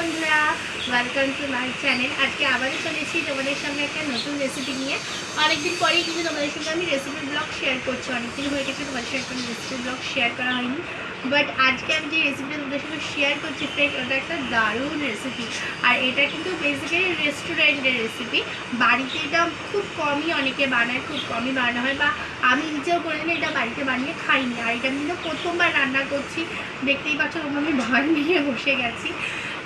বন্ধুরা welcome to my channel আজকে আবারও চলেছি তোমাদের সামনে একটা নতুন রেসিপি নিয়ে। অনেকদিন পরেই কিন্তু তোমাদের সঙ্গে আমি রেসিপি ব্লগ শেয়ার করছি। অনেকদিন হয়ে গেছে তোমাদের সঙ্গে কোনো রেসিপি ব্লগ শেয়ার করা হয়নি। বাট আজকে আমি যে রেসিপিটা তোমাদের সঙ্গে শেয়ার করছি ফ্রেন্ড ওটা একটা দারুণ রেসিপি আর এটা কিন্তু বেসিক্যালি রেস্টুরেন্টের রেসিপি বাড়িতে এটা খুব কমই অনেকে বানায়, খুব কমই বানানো হয় বা আমি নিজেও করে দিলে এটা বাড়িতে বানিয়ে খাইনি। আর এটা কিন্তু প্রথমবার রান্না করছি। দেখতেই পাচ্ছ আমি ভয় নিয়ে বসে গেছি।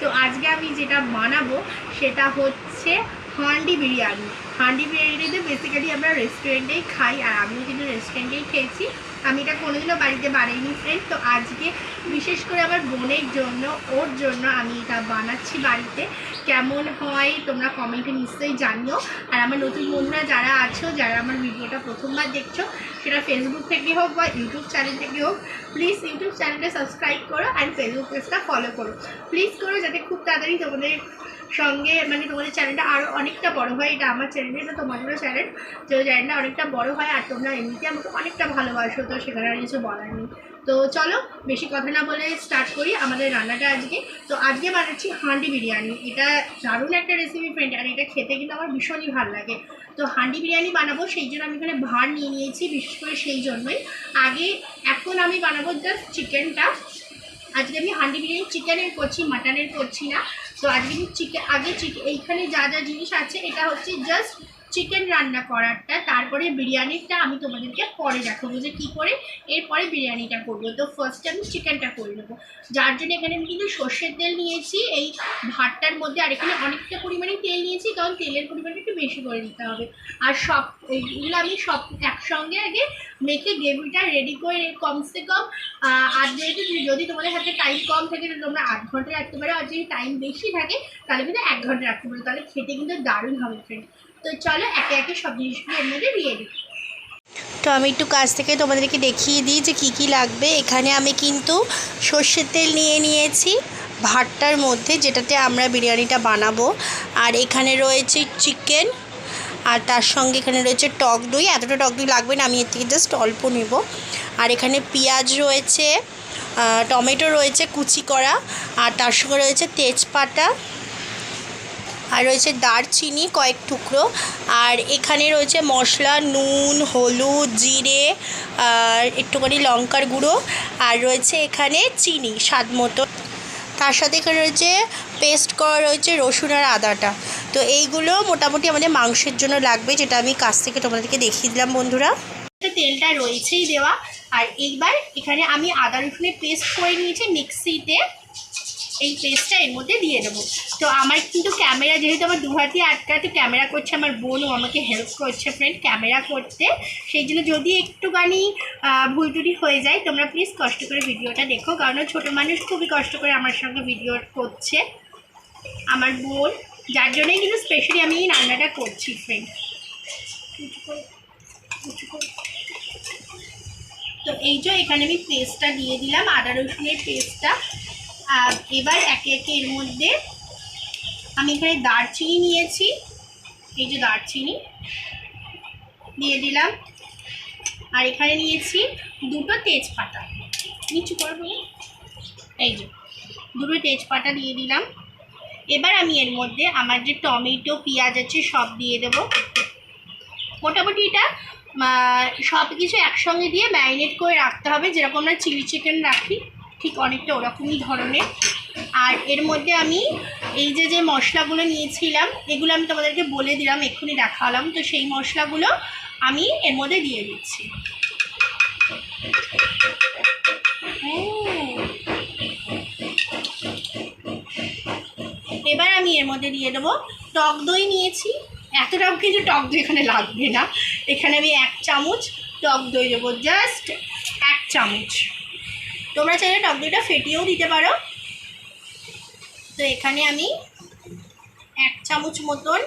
তো আজকে আমি যেটা বানাবো সেটা হচ্ছে হান্ডি বিরিয়ানি। হান্ডি বিরিয়ানিতে বেসিক্যালি আমরা রেস্টুরেন্টেই খাই আর আমিও কিন্তু রেস্টুরেন্টেই খেয়েছি। আমি এটা কোনোদিনও বাড়িতে বানাইনি ফ্রেন্ড তো আজকে বিশেষ করে আমার বোনের জন্য, ওর জন্য আমি এটা বানাচ্ছি বাড়িতে। কেমন হয় তোমরা কমেন্টে নিশ্চয়ই জানিও। আর আমার নতুন বন্ধুরা যারা আছো, যারা আমার ভিডিওটা প্রথমবার দেখছ, সেটা ফেসবুক থেকে হোক বা ইউটিউব চ্যানেল থেকে হোক প্লিজ ইউটিউব চ্যানেলটা সাবস্ক্রাইব করো অ্যান্ড ফেসবুক পেজটা ফলো করো। প্লিজ করো যাতে খুব তাড়াতাড়ি তোমাদের সঙ্গে মানে তোমাদের চ্যানেলটা আরও অনেকটা বড় হয়, এটা আমার চ্যানেল এটা তোমাদেরও চ্যানেল যে চ্যানেলটা অনেকটা বড় হয় আর তোমরা এমনিতে আমাকে অনেকটা ভালোবাসো, তো সেখানে আর কিছু বলার নেই। তো চলো, বেশি কথা না বলে স্টার্ট করি আমাদের রান্নাটা আজকে। তো আজকে বানাচ্ছি হান্ডি বিরিয়ানি, এটা দারুণ একটা রেসিপি ফ্রেন্ড আর এটা খেতে কিন্তু আমার ভীষণই ভালো লাগে। তো হান্ডি বিরিয়ানি বানাবো, সেই জন্য আমি এখানে ভার নিয়ে নিয়েছি, বিশেষ করে সেই জন্যই। আগে এখন আমি বানাবো জাস্ট চিকেনটা আজকে আমি হান্ডি বিরিয়ানি, চিকেনের করছি, মাটনের করছি না। তো আজকে আমি চিকেন আগে চিকেন এইখানে যা যা জিনিস আছে, এটা হচ্ছে জাস্ট চিকেন রান্না করারটা, তারপরে বিরিয়ানিটা আমি তোমাদেরকে পরে দেখাবো যে কী করে এরপরে বিরিয়ানিটা করব। তো ফার্স্টে আমি চিকেনটা করে নেব। যার জন্য এখানে আমি কিন্তু সর্ষের তেল নিয়েছি, এই ভাতটার মধ্যে আর এখানে অনেকটা পরিমাণে তেল নিয়েছি, কারণ তেলের পরিমাণটা একটু বেশি করে দিতে হবে। আর সব এইগুলো আমি সব একসঙ্গে আগে মেখে গ্রেভিটা রেডি করে কমসে কম আর যেহেতু যদি তোমাদের হাতে টাইম কম থাকে তাহলে তোমরা আধ ঘণ্টা রাখতে পারো, আর যদি টাইম বেশি থাকে, তাহলে কিন্তু এক ঘণ্টা রাখতে পারো। তাহলে খেতে কিন্তু দারুণ হবে ফ্রেন্ড তো চলো একে একে সব জিনিসগুলো এর মধ্যে দিয়ে দিই। তো আমি একটু কাছ থেকে তোমাদেরকে দেখিয়ে দিই যে কি কি লাগবে। এখানে আমি কিন্তু সর্ষের তেল নিয়ে নিয়েছি, ভাতটার মধ্যে যেটাতে আমরা বিরিয়ানিটা বানাবো। আর এখানে রয়েছে চিকেন, আর তার সঙ্গে এখানে রয়েছে টক দই। এতটা টক দই লাগবে না, আমি এর থেকে জাস্ট অল্প নেব। আর এখানে পেঁয়াজ রয়েছে টমেটো রয়েছে, কুচি করা। আর তার সঙ্গে রয়েছে তেজপাতা আর রয়েছে দারচিনি কয়েক টুকরো। আর এখানে রয়েছে মশলা, নুন, হলুদ, জিরে, আর একটুখানি লঙ্কার গুঁড়ো। আর রয়েছে এখানে চিনি স্বাদ মতো। তার সাথে এখানে রয়েছে পেস্ট করা রয়েছে রসুন আর আদাটা। তো এইগুলো মোটামুটি আমাদের মাংসের জন্য লাগবে, যেটা আমি কাছ থেকে তোমাদেরকে দেখিয়ে দিলাম, বন্ধুরা। তেলটা রয়েছেই দেওয়া। আর এইবার এখানে আমি আদা রসুনের পেস্ট করে নিয়েছি মিক্সিতে। এই পেস্টটা এর মধ্যে দিয়ে দেবো। তো আমার কিন্তু ক্যামেরা যেহেতু আমার দু হাতে আটকাতে ক্যামেরা করছে, আমার বোনও আমাকে হেল্প করছে ফ্রেন্ড ক্যামেরা করতে। সেই জন্য যদি একটুখানি ভুল টুটি হয়ে যায়, তোমরা প্লিজ কষ্ট করে ভিডিওটা দেখো। কারণ ছোটো মানুষ, খুবই কষ্ট করে আমার সঙ্গে ভিডিও করছে। আমার বোন, যার জন্যই কিন্তু স্পেশালি আমি এই রান্নাটা করছি ফ্রেন্ড তো এই যে এখানে আমি পেস্টটা দিয়ে দিলাম, আদা রসুনের পেস্টটা আর এবার একে একে এর মধ্যে আমি এখানে দারচিনি নিয়েছি। এই যে দারচিনি দিয়ে দিলাম। আর এখানে নিয়েছি দুটো তেজপাতা। নিচু করে বলি। এই যে, দুটো তেজপাতা দিয়ে দিলাম। এবার আমি এর মধ্যে আমার যে টমেটো, পেঁয়াজ আছে সব দিয়ে দেবো। মোটামুটি এটা সব কিছু একসঙ্গে দিয়ে ম্যারিনেট করে রাখতে হবে। যেরকম আমরা চিলি চিকেন রাখি ঠিক অনেকটা ওরকমই ধরনের। আর এর মধ্যে আমি এই যে যে মশলাগুলো নিয়েছিলাম, এগুলো আমি তোমাদেরকে বলে দিলাম, এক্ষুনি দেখালাম। তো সেই মশলাগুলো আমি এর মধ্যে দিয়ে দিচ্ছি। এবার আমি এর মধ্যে দিয়ে দেবো টক দই নিয়েছি। এতটাও কিছু টক দই এখানে লাগবে না। এখানে আমি এক চামচ টক দই দেবো। জাস্ট এক চামচ। তোমরা চাইলে টক দইটা ফেটিয়েও দিতে পারো। তো এখানে আমি এক চামচ মতন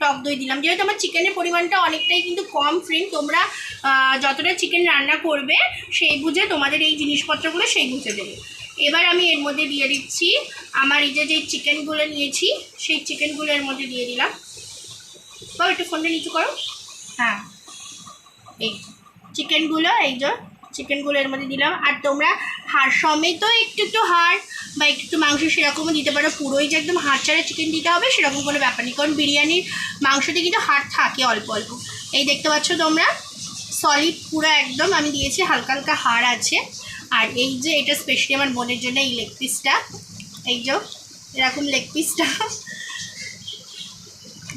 টক দই দিলাম। যেহেতু আমার চিকেনের পরিমাণটা অনেকটাই কিন্তু কম ফ্রেন্ড তোমরা যতটা চিকেন রান্না করবে, সেই বুঝে তোমাদের এই জিনিসপত্রগুলো সেই বুঝে দেবে। এবার আমি এর মধ্যে দিয়ে দিচ্ছি আমার এই যে যে চিকেনগুলো নিয়েছি, সেই চিকেনগুলো এর মধ্যে দিয়ে দিলাম। তো একটু ফোনটা নিচু করো। হ্যাঁ এই চিকেনগুলো এই যে চিকেনগুলো এর মধ্যে দিলাম। আর তোমরা হাড় সমেত একটু একটু হাড় বা একটু একটু মাংস সেরকমও দিতে পারো। পুরোই যে একদম হাড় ছাড়া চিকেন দিতে হবে সেরকম কোনো ব্যাপার নেই। কারণ বিরিয়ানির মাংসতে কিন্তু হাড় থাকে অল্প অল্প। এই দেখতে পাচ্ছ তোমরা? সলিড পুরো একদম আমি দিয়েছি, হালকা হালকা হাড় আছে। আর এই যে এটা স্পেশালি আমার বোনের জন্য এই লেগ পিসটা এই যে, এরকম লেগ পিসটা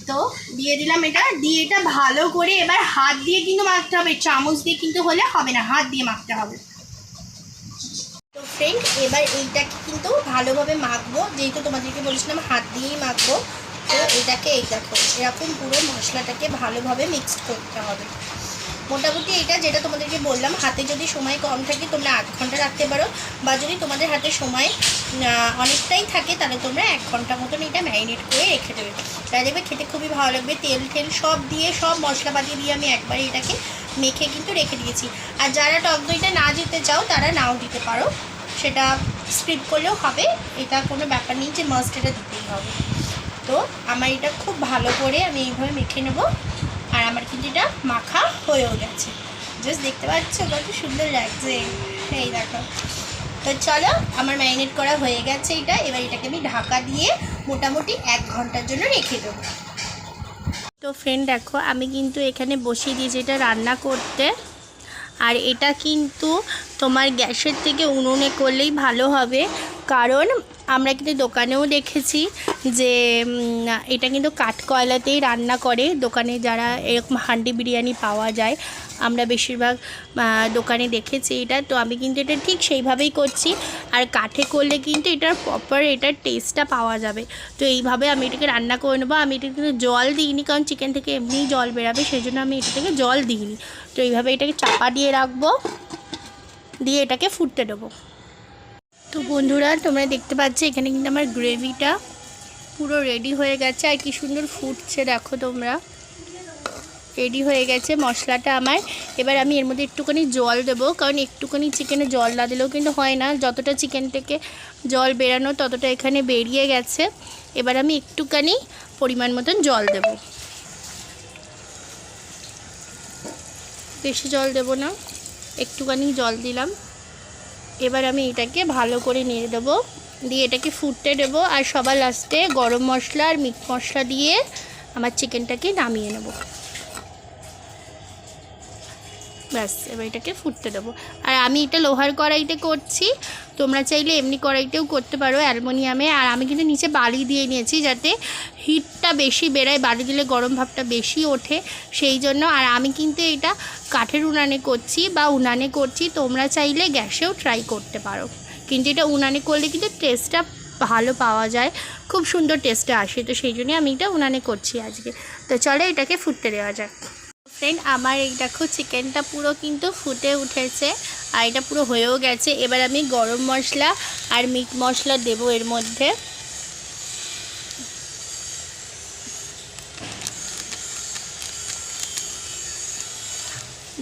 তো দিয়ে দিলাম এটা। দিয়ে এটা ভালো করে এবার হাত দিয়ে কিন্তু মাখতে হবে। চামচ দিয়ে কিন্তু হলে হবে না, হাত দিয়ে মাখতে হবে। তো ফ্রেন্ড এবার এইটাকে কিন্তু ভালোভাবে মাখবো। যেহেতু তোমাদেরকে বলেছিলাম হাত দিয়েই মাখবো, তো এটাকে এই দেখো, এরকম পুরো মশলাটাকে ভালোভাবে মিক্সড করতে হবে। মোটামুটি এটা যেটা তোমাদেরকে বললাম, হাতে যদি সময় কম থাকে তোমরা আধ ঘণ্টা রাখতে পারো, বা যদি তোমাদের হাতে সময় অনেকটাই থাকে তাহলে তোমরা এক ঘণ্টা মতন এটা ম্যারিনেট করে রেখে দেবে। তাই দেখবে খেতে খুবই ভালো লাগবে। তেল টেল সব দিয়ে, সব মশলাপাতি দিয়ে আমি একবারে এটাকে মেখে কিন্তু রেখে দিয়েছি। আর যারা টক দইটা না দিতে চাও, তারা নাও দিতে পারো। সেটা স্ক্রিপ করলেও হবে। এটা কোনো ব্যাপার নেই যে মাস্ট এটা দিতেই হবে। তো আমার এটা খুব ভালো করে আমি এইভাবে মেখে নেব। আর আমার কিন্তু এটা মাখা হয়েও গেছে। জাস্ট দেখতে পাচ্ছ কত সুন্দর লাগছে। এই দেখো। তো চলো, আমার ম্যারিনেট করা হয়ে গেছে এটা। এবার এটাকে আমি ঢাকা দিয়ে মোটামুটি এক ঘণ্টার জন্য রেখে দেবো। তো ফ্রেন্ড দেখো, আমি কিন্তু এখানে বসিয়ে দিয়েছি এটা রান্না করতে। আর এটা কিন্তু তোমার গ্যাসের থেকে উনুনে করলেই ভালো হবে। কারণ আমরা কিন্তু দোকানেও দেখেছি যে এটা কিন্তু কাঠকয়লাতেই রান্না করে। দোকানে যারা এরকম হান্ডি বিরিয়ানি পাওয়া যায়, আমরা বেশিরভাগ দোকানে দেখেছি এটা। তো আমি কিন্তু এটা ঠিক সেইভাবেই করছি। আর কাঠে করলে কিন্তু এটার প্রপার এটার টেস্টটা পাওয়া যাবে। তো এইভাবে আমি এটাকে রান্না করে নেব। আমি এটা কিন্তু জল দিইনি, কারণ চিকেন থেকে এমনিই জল বেরাবে সেই জন্য আমি এটা থেকে জল দিইনি। তো এইভাবে এটাকে চাপা দিয়ে রাখব, দিয়ে এটাকে ফুটতে দেবো। তো বন্ধুরা, তোমরা দেখতে পাচ্ছ এখানে কিন্তু আমার গ্রেভিটা পুরো রেডি হয়ে গেছে। আর কি সুন্দর ফুটছে, দেখো তোমরা। রেডি হয়ে গেছে মশলাটা আমার। এবার আমি এর মধ্যে একটুখানি জল দেবো, কারণ একটুখানি চিকেনে জল না দিলেও কিন্তু হয় না। যতটা চিকেন থেকে জল বেরানো, ততটা এখানে বেরিয়ে গেছে। এবার আমি একটুখানি পরিমাণ মতন জল দেব। বেশি জল দেব না। একটুখানি জল দিলাম। এবার আমি এটাকে ভালো করে নিয়ে দেবো। দিয়ে এটাকে ফুটতে দেবো আর সবার লাস্টে গরম মশলা আর মিট মশলা দিয়ে আমার চিকেনটাকে নামিয়ে নেব। ব্যাস, এবার এটাকে ফুটতে দেবো। আর আমি এটা লোহার কড়াইতে করছি। তোমরা চাইলে এমনি কড়াইতেও করতে পারো অ্যালমোনিয়ামে। আর আমি কিন্তু নিচে বালি দিয়ে নিয়েছি যাতে হিটটা বেশি বেড়ায়, বালি দিলে গরম ভাবটা বেশি ওঠে সেই জন্য। আর আমি কিন্তু এটা কাঠের উনানে করছি বা উনানে করছি, তোমরা চাইলে গ্যাসেও ট্রাই করতে পারো। কিন্তু এটা উনানে করলে কিন্তু টেস্টটা ভালো পাওয়া যায়। খুব সুন্দর টেস্টটা আসে। তো সেই জন্যই আমি এটা উনানে করছি আজকে। তো চলো এটাকে ফুটতে দেওয়া যাক। ফ্রেন্ড আমার এই দেখো চিকেনটা পুরো কিন্তু ফুটে উঠেছে আর এটা পুরো হয়েও গেছে। এবার আমি গরম মশলা আর মিট মশলা দেবো এর মধ্যে।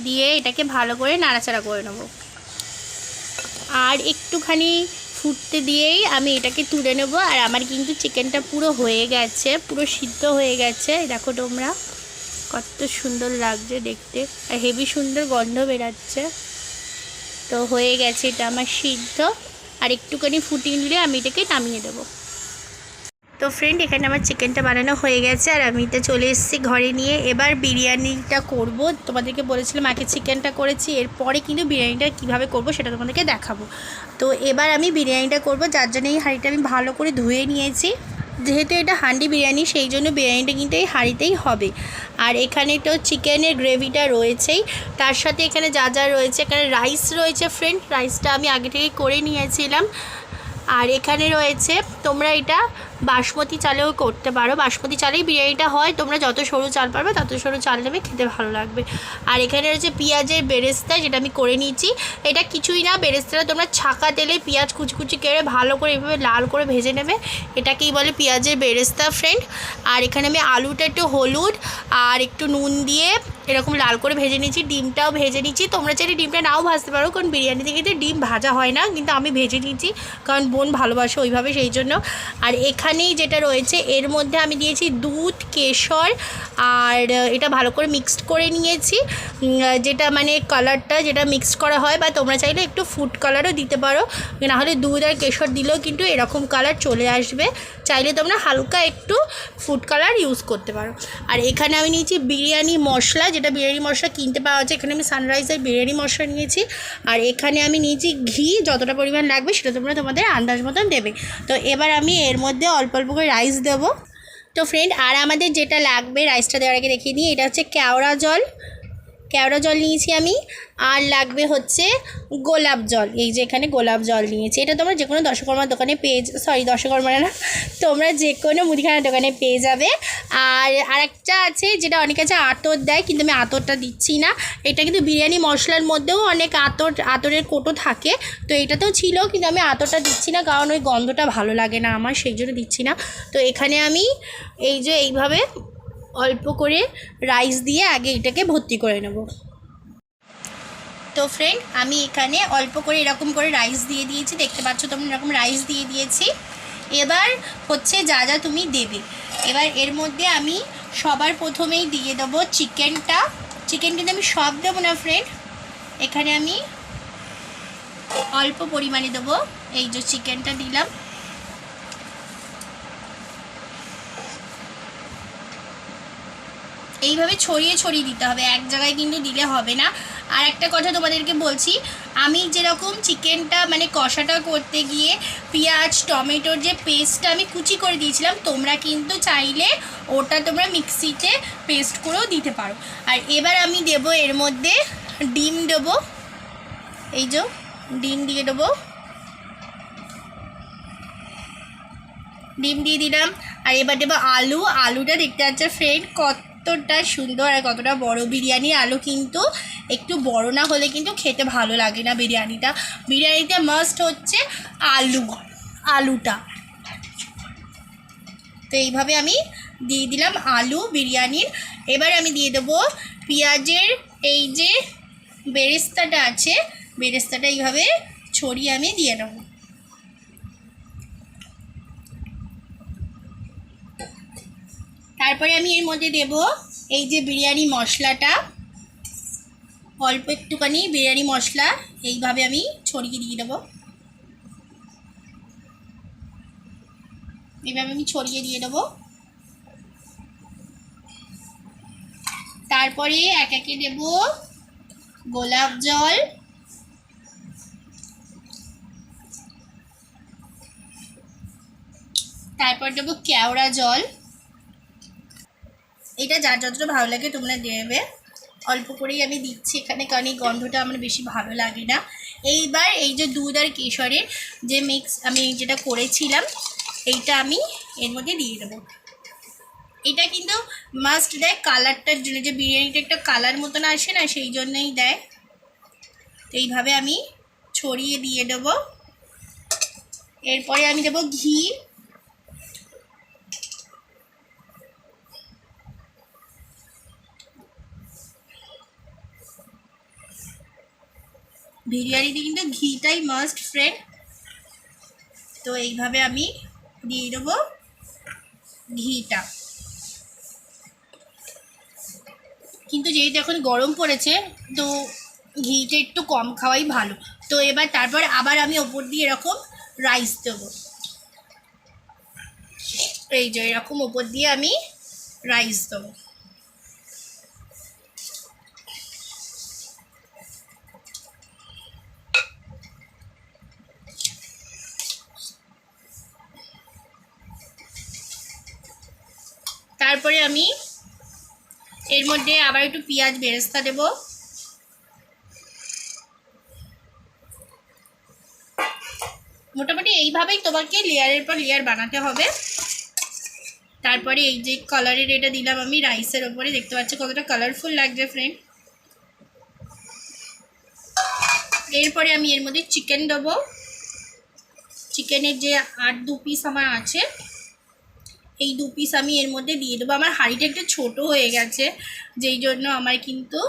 দিয়ে এটাকে ভালো করে নাড়াচাড়া করে নেব। আর একটুখানি ফুটতে দিয়েই আমি এটাকে তুলে নেব। আর আমার কিন্তু চিকেনটা পুরো হয়ে গেছে, পুরো সিদ্ধ হয়ে গেছে। দেখো তোমরা। কত সুন্দর লাগছে দেখতে। আর হেভি সুন্দর গন্ধ বেরাচ্ছে। তো হয়ে গেছে এটা আমার সিদ্ধ। আর একটুখানি ফুটিয়ে নিলে আমি এটাকে নামিয়ে দেবো। তো ফ্রেন্ড এখানে আমার চিকেনটা বানানো হয়ে গেছে। আর আমি এটা চলে এসেছি ঘরে নিয়ে। এবার বিরিয়ানিটা করব। তোমাদেরকে বলেছিলাম, আগে চিকেনটা করেছি। এরপরে কিন্তু বিরিয়ানিটা কীভাবে করব সেটা তোমাদেরকে দেখাবো। তো এবার আমি বিরিয়ানিটা করব। যার জন্য এই হাঁড়িটা আমি ভালো করে ধুয়ে নিয়েছি। যেহেতু এটা হান্ডি বিরিয়ানি, সেই জন্য বিরিয়ানিটা কিন্তু এই হাঁড়িতেই হবে। আর এখানে তো চিকেনের গ্রেভিটা রয়েছেই। তার সাথে এখানে যা যা রয়েছে, এখানে রাইস রয়েছে ফ্রেন্ড রাইসটা আমি আগে থেকে করে নিয়েছিলাম। আর এখানে রয়েছে, তোমরা এটা বাসমতি চালেও করতে পারো। বাসমতি চালেই বিরিয়ানিটা হয়, তোমরা যত সরু চাল পারবে তত সরু চাল নেবে, খেতে ভালো লাগবে। আর এখানে রয়েছে পেঁয়াজের বেরেস্তা, যেটা আমি করে নিয়েছি। এটা কিছুই না, বেরেস্তাটা তোমরা ছাকা তেলে পেঁয়াজ কুচকুচি কেড়ে ভালো করে এভাবে লাল করে ভেজে নেবে। এটাকেই বলে পেঁয়াজের বেরেস্তা ফ্রেন্ড আর এখানে আমি আলুটা একটু হলুদ, আর একটু নুন দিয়ে এরকম লাল করে ভেজে নিচ্ছি ডিমটাও ভেজে নিচ্ছি তোমরা চাইলে ডিমটা নাও ভাজতে পারো, কারণ বিরিয়ানিতে কিন্তু ডিম ভাজা হয় না, কিন্তু আমি ভেজে নিচ্ছি কারণ বোন ভালোবাসে ওইভাবে সেই জন্য। আর এখানেই যেটা রয়েছে, এর মধ্যে আমি দিয়েছি দুধ, কেশর, আর এটা ভালো করে মিক্সড করে নিয়েছি। যেটা মানে কালারটা যেটা মিক্সড করা হয়, বা তোমরা চাইলে একটু ফুড কালারও দিতে পারো। নাহলে দুধ আর কেশর দিলেও কিন্তু এরকম কালার চলে আসবে। চাইলে তোমরা হালকা একটু ফুড কালার ইউজ করতে পারো। আর এখানে আমি নিয়েছি বিরিয়ানি মশলা যেটা বিরিয়ানি মশলা কিনতে পাওয়া যায়, এখানে আমি সানরাইজের বিরিয়ানি মশলা নিয়েছি। আর এখানে আমি নিয়েছি ঘি, যতটা পরিমাণ লাগবে সেটা তোমরা তোমাদের আন্দাজ মতন দেবে। তো এবার আমি এর মধ্যে অল্প অল্প করে রাইস দেবো। তো ফ্রেন্ড আর আমাদের যেটা লাগবে রাইসটা দেওয়ার আগে দেখিয়ে দিই, এটা হচ্ছে কেওড়া জল। কেওড়া জল নিয়েছি আমি, আর লাগবে হচ্ছে গোলাপ জল। এই যে এখানে গোলাপ জল নিয়েছি। এটা তোমরা যে কোনো দশকর্মার দোকানে পেয়ে সরি দশকর্মার না, তোমরা যে কোনো মুদিখানার দোকানে পেয়ে যাবে। আর আরেকটা আছে যেটা অনেক আছে আতর দেয়, কিন্তু আমি আতরটা দিচ্ছি না। এটা কিন্তু বিরিয়ানি মশলার মধ্যেও অনেক আতর, আতরের কোটো থাকে। তো এটাতেও ছিল, কিন্তু আমি আতরটা দিচ্ছি না, কারণ ওই গন্ধটা ভালো লাগে না আমার, সেই জন্য দিচ্ছি না। তো এখানে আমি এই যে এইভাবে অল্প করে রাইস দিয়ে আগে এটাকে ভর্তি করে নেব। তো ফ্রেন্ড আমি এখানে অল্প করে এরকম করে রাইস দিয়ে দিয়েছি। দেখতে পাচ্ছ তোমরা এরকম রাইস দিয়ে দিয়েছি। এবার হচ্ছে যা যা তুমি দেবে। এবার এর মধ্যে আমি সবার প্রথমেই দিয়ে দেবো চিকেনটা চিকেন কিন্তু আমি সব দেবো না ফ্রেন্ড এখানে আমি অল্প পরিমাণে দেবো। এই যে চিকেনটা দিলাম। এইভাবে ছড়িয়ে ছড়িয়ে দিতে হবে, এক জায়গায় কিন্তু দিলে হবে না। আর একটা কথা তোমাদেরকে বলছি, আমি যেরকম চিকেনটা মানে কষাটা করতে গিয়ে পেঁয়াজ, টমেটোর যে পেস্টটা আমি কুচি করে দিয়েছিলাম, তোমরা কিন্তু চাইলে ওটা তোমরা মিক্সিতে পেস্ট করেও দিতে পারো। আর এবার আমি দেব এর মধ্যে ডিম দেবো। এই যে, ডিম দিয়ে দেবো। ডিম দিয়ে দিলাম। আর এবার দেবো আলু। আলুটা দেখতে পাচ্ছে ফ্রেন্ড কতটা সুন্দর আর কতটা বড় বিরিয়ানি, আলু কিন্তু একটু বড় না হলে কিন্তু খেতে ভালো লাগে না বিরিয়ানিটা। বিরিয়ানিতে মাস্ট হচ্ছে আলু, আলুটা। তো এইভাবে আমি দিয়ে দিলাম আলু বিরিয়ানির এবার আমি দিয়ে দেবো পেঁয়াজের এই যে বেরেস্তাটা আছে, বেরেস্তাটা এইভাবে ছড়িয়ে আমি দিয়ে নেব তারপরে আমি এর মধ্যে দেব এই যে বিরিয়ানি মশলাটা। অল্প একটুখানি বিরিয়ানি মশলা এইভাবে আমি ছড়িয়ে দিয়ে দেবো। এইভাবে আমি ছড়িয়ে দিয়ে দেবো। তারপরে এক একে দেব গোলাপ জল। তারপর দেবো কেওড়া জল। এটা যার যতটা ভালো লাগে তোমরা দেবে। অল্প করেই আমি দিচ্ছি এখানে, কারণ এই গন্ধটা আমার বেশি ভালো লাগে না। এইবার এই যে দুধ আর কেশরের যে মিক্স আমি যেটা করেছিলাম, এইটা আমি এর মধ্যে দিয়ে দেবো। এটা কিন্তু মাস্ট দেয় কালারটার জন্য, যে বিরিয়ানিটা একটা কালার মতন আসে না, সেই জন্যই দেয়। তো এইভাবে আমি ছড়িয়ে দিয়ে দেবো। এরপরে আমি দেবো ঘি। বিরিয়ানিতে কিন্তু ঘিটাই মাস্ট ফ্রেন্ড তো এইভাবে আমি দিয়ে দেবো ঘিটা। কিন্তু যেহেতু এখন গরম পড়েছে, তো ঘিটা একটু কম খাওয়াই ভালো। তো এবার তারপর আবার আমি ওপর দিয়ে এরকম রাইস দেবো। এই যে এরকম ওপর দিয়ে আমি রাইস দেবো তারপরে আমি। এর মধ্যে আবার একটু পেঁয়াজ বেরেস্তা দেব। মোটামুটি এইভাবেই তোমাকে লেয়ারের পর লেয়ার বানাতে হবে। তারপরে এই যে কালারের এটা দিলাম আমি রাইসের ওপরে, দেখতে পাচ্ছি কতটা কালারফুল লাগছে ফ্রেন্ড এরপরে আমি এর মধ্যে চিকেন দেবো। চিকেনের যে আট দু পিস আমার আছে এই দু পিস আমি এর মধ্যে দিয়ে দেবো। আমার হাঁড়িটা একটু ছোট হয়ে গেছে, যেই জন্য আমার কিন্তু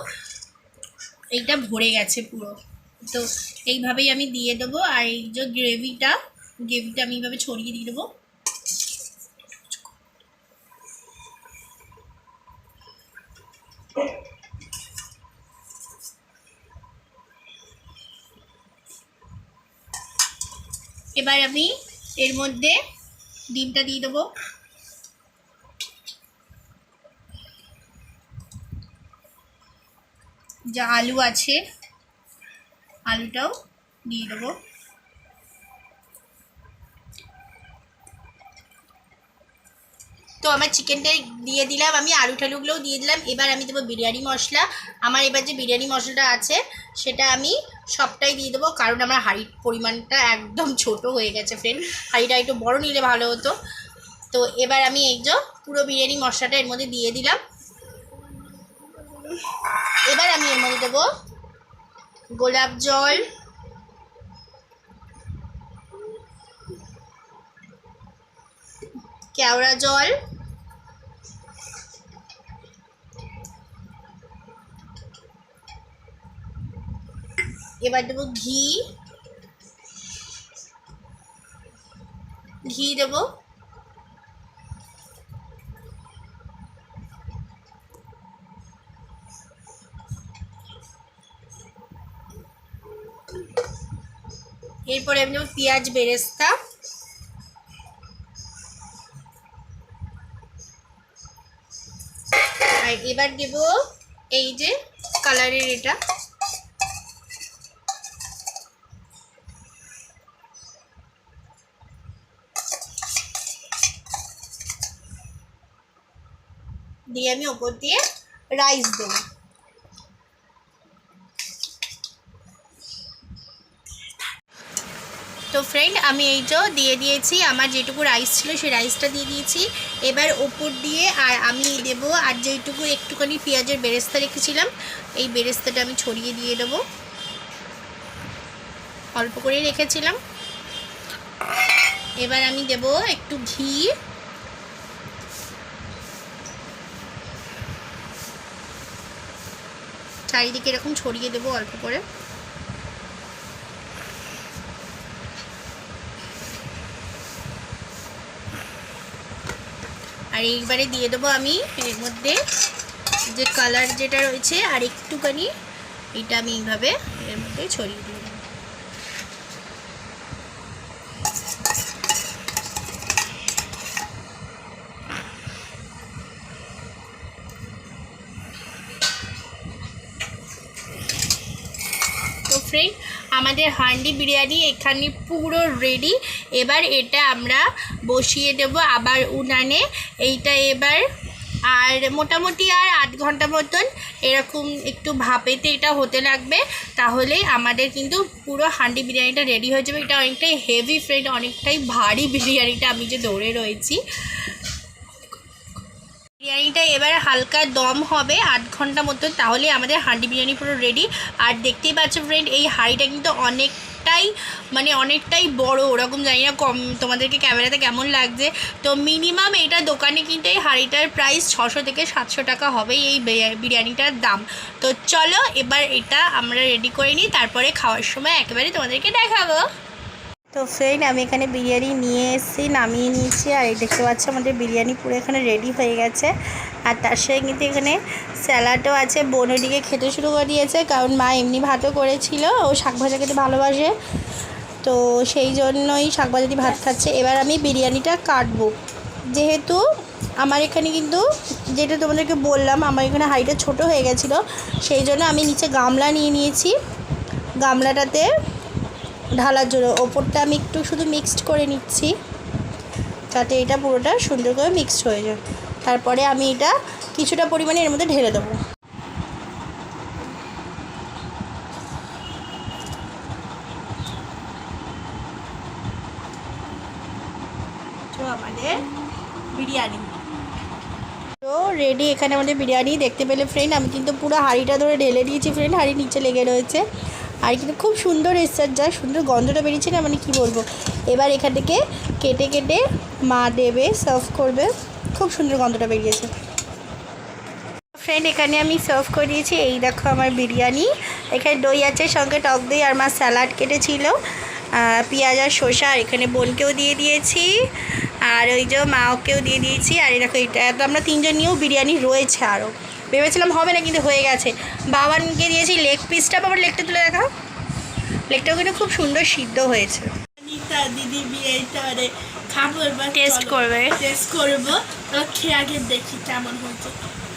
এইটা ভরে গেছে পুরো। তো এইভাবেই আমি দিয়ে দেবো, আর এই যে গ্রেভিটা গ্রেভিটা আমি এইভাবে ছড়িয়ে দিয়ে দেবো। এবার আমি এর মধ্যে ডিমটা দিয়ে দেবো। যা আলু আছে, আলুটাও দিয়ে দেবো তো আমার চিকেনটা দিয়ে দিলাম, আমি আলু টালুগুলোও দিয়ে দিলাম। এবার আমি দেবো বিরিয়ানি মশলা। আমার এবার যে বিরিয়ানি মশলাটা আছে, সেটা আমি সবটাই দিয়ে দেবো, কারণ আমার হাঁড়ির পরিমাণটা একদম ছোট হয়ে গেছে ফ্রেন্ড হাঁড়িটা একটু বড় নিলে ভালো হতো। তো এবার আমি এই যে পুরো বিরিয়ানি মশলাটা এর মধ্যে দিয়ে দিলাম। এবার আমি এর মধ্যে দেবো গোলাপ জল কেওড়া জল এবার দেবো ঘি ঘি দেবো। এরপরে আমি দেবো পেঁয়াজ বেরেস্তা। আর এবার দেব এই যে কালারের এটা। দিয়ে আমি ওপর দিয়ে রাইস দেবো। তো ফ্রেন্ড আমি এই যে দিয়ে দিয়েছি। আমার যেটুকু রাইস ছিল সেই রাইসটা দিয়ে দিয়েছি। এবার ওপর দিয়ে আর আমি দেব আর যেটুকু একটুখানি পেঁয়াজের বেরেস্তা রেখেছিলাম, এই বেরেস্তাটা আমি ছড়িয়ে দিয়ে দেবো। অল্প করেই রেখেছিলাম। এবার আমি দেব একটু ঘি। চারিদিকে এরকম ছড়িয়ে দেবো অল্প করে। আর এইবারে দিয়ে দেবো আমি এর মধ্যে যে কালার যেটা রয়েছে আর একটুখানি, এটা আমি এইভাবে এর মধ্যে ছড়িয়ে দিয়ে দেবো তো ফ্রেন্ড আমাদের হান্ডি বিরিয়ানি এখানে পুরো রেডি এবার এটা আমরা বসিয়ে দেব আবার উনানে। এইটা এবার আর মোটামুটি আর আধ ঘণ্টা মতন এরকম একটু ভাপেতে এটা হতে লাগবে। তাহলে আমাদের কিন্তু পুরো হান্ডি বিরিয়ানিটা রেডি হয়ে যাবে। এটা অনেকটাই হেভি ফ্রেন্ড অনেকটাই ভারী বিরিয়ানিটা আমি যে দৌড়ে রয়েছি। বিরিয়ানিটা এবার হালকা দম হবে, আধ ঘণ্টা মতো, তাহলে আমাদের হাঁড়ি বিরিয়ানি পুরো রেডি আর দেখতেই পাচ্ছ ফ্রেন্ড এই হাঁড়িটা কিন্তু অনেক অনেকটাই মানে অনেকটাই বড়, ওরকম জানি না কম, তোমাদেরকে ক্যামেরাতে কেমন লাগছে। তো মিনিমাম এটা দোকানে কিন্তু এই হাঁড়িটার প্রাইস ছশো থেকে সাতশো টাকা হবে এই বিরিয়ানিটার দাম। তো চলো এবার এটা আমরা রেডি করে নিই, তারপরে খাওয়ার সময় একেবারে তোমাদেরকে দেখাবো। তো ফ্রেন্ড আমি এখানে বিরিয়ানি নিয়ে এসেছি, নামিয়ে নিয়েছি, আর এই দেখতে পাচ্ছি আমাদের বিরিয়ানি পুরো এখানে রেডি হয়ে গেছে। আর তার সঙ্গে কিন্তু এখানে স্যালাডও আছে বোনদিকে খেতে শুরু করে দিয়েছে, কারণ মা এমনি ভাতও করেছিল, ও শাক ভাজা খেতে ভালোবাসে। তো সেই জন্যই শাক ভাজা দিয়ে ভাত খাচ্ছে। এবার আমি বিরিয়ানিটা কাটবো। যেহেতু আমার এখানে কিন্তু, যেটা তোমাদেরকে বললাম, আমার এখানে হাইটা ছোট হয়ে গেছিল, সেই জন্য আমি নিচে গামলা নিয়ে নিয়েছি। গামলাটাতে ঢালার জন্য। ওপরটা আমি একটু শুধু মিক্সড করে নিচ্ছি। যাতে এটা পুরোটা সুন্দর করে মিক্সড হয়ে যায়। তারপরে আমি এটা কিছুটা পরিমাণে এর মধ্যে ঢেলে দেবো। বিরিয়ানি। তো রেডি এখানে আমাদের বিরিয়ানি দেখতে পেলে ফ্রেন্ড আমি কিন্তু পুরো হাঁড়িটা ধরে ঢেলে দিয়েছি ফ্রেন্ড হাঁড়ি নিচে লেগে রয়েছে। আর কিন্তু খুব সুন্দর এসছে, যা সুন্দর গন্ধটা বেরিয়েছে না মানে কি বলব? এবার এখান থেকে কেটে কেটে মা দেবে সার্ভ করবে। খুব সুন্দর গন্ধটা বেরিয়েছে। ফ্রেন্ড এখানে আমি সার্ভ করে দিয়েছি। এই দেখো আমার বিরিয়ানি। এখানে দই আছে, সঙ্গে টক দই আর মা স্যালাড কেটেছিল। পেঁয়াজ আর শসা, আর এখানে বোনকেও দিয়ে দিয়েছি। আর ওই যে মাওকেও দিয়ে দিয়েছি। আর এই দেখো এটা, তো আমরা তিনজন নিয়েও বিরিয়ানি রয়েছে আরও ভেবেছিলাম হবে না কিন্তু হয়ে গেছে। বাবানকে দিয়েছি লেগ পিসটা বাবার লেগটা তুলে দেখা লেগটাও কিন্তু খুব সুন্দর সিদ্ধ হয়েছে। দিদি বিয়েটা মানে খাব এবার টেস্ট করবে। টেস্ট করব। এবার খেয়ে আগে দেখি কেমন হয়েছে।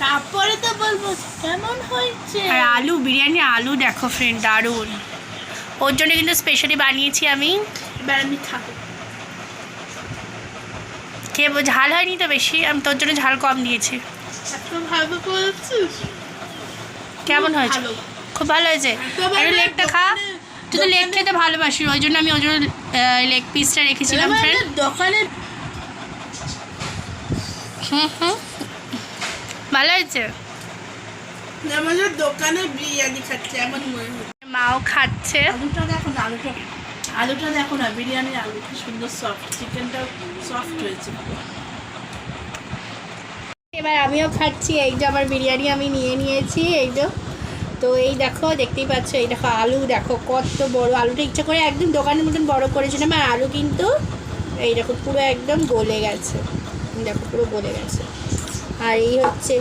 তারপরে তো বলব কেমন হয়েছে? আর আলু বিরিয়ানি আলু দেখো ফ্রেন্ড দারুণ। ওর জন্য কিন্তু স্পেশালি বানিয়েছি আমি। এবার আমি খাব। খেয়ে ঝাল হয়নি তো বেশি আমি তোর জন্য ঝাল কম দিয়েছি। এত ভালো করেছিস। কেমন হয়েছে? খুব ভালো হয়েছে? একটু লেগটা খা। তুই তো লেগ খেতে ভালোবাসি ওই জন্য আমি ওই জন্য লেগ পিসটা রেখেছিলাম ফ্রেন্ড দোকানে হুম হুম। ভালো হয়েছে? আমাদের দোকানে বিরিয়ানি খাচ্ছে এমন মনে হচ্ছে। মাও খাচ্ছে। আলুটা দেখো না আলুটা আলুটা দেখো না বিরিয়ানির আলু কি সুন্দর সফট চিকেনটা সফট হয়েছে। এবার আমিও খাচ্ছি। এই যে আমার বিরিয়ানি আমি নিয়ে নিয়েছি, এই যে। তো এই দেখো, দেখতেই পাচ্ছ, এই দেখো আলু, দেখো কত বড় আলুটা। ইচ্ছা করে একদম দোকানের মতন বড় করেছিলাম আর আলু কিন্তু এই দেখো পুরো একদম গলে গেছে। দেখো পুরো গলে গেছে। আর এই হচ্ছে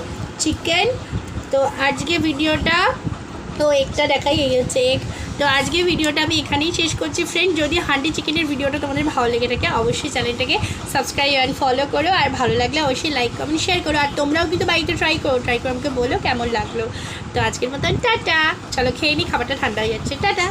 চিকেন তো আজকে ভিডিওটা তো একটা দেখাই, এই হচ্ছে এক তো আজকে ভিডিওটা আমি এখানেই শেষ করছি। ফ্রেন্ড যদি হান্ডি চিকেনের ভিডিওটা তোমাদের ভালো লেগে থাকে, অবশ্যই চ্যানেলটাকে সাবস্ক্রাইব অ্যান্ড ফলো করো। আর ভালো লাগলে অবশ্যই লাইক কমেন্ট শেয়ার করো। আর তোমরাও কিন্তু বাড়িতে ট্রাই করো ট্রাই করে। আমাকে বলো কেমন লাগল। তো আজকের মতন, টাটা। চলো খেয়ে নিই খাবারটা ঠান্ডা হয়ে যাচ্ছে। টাটা।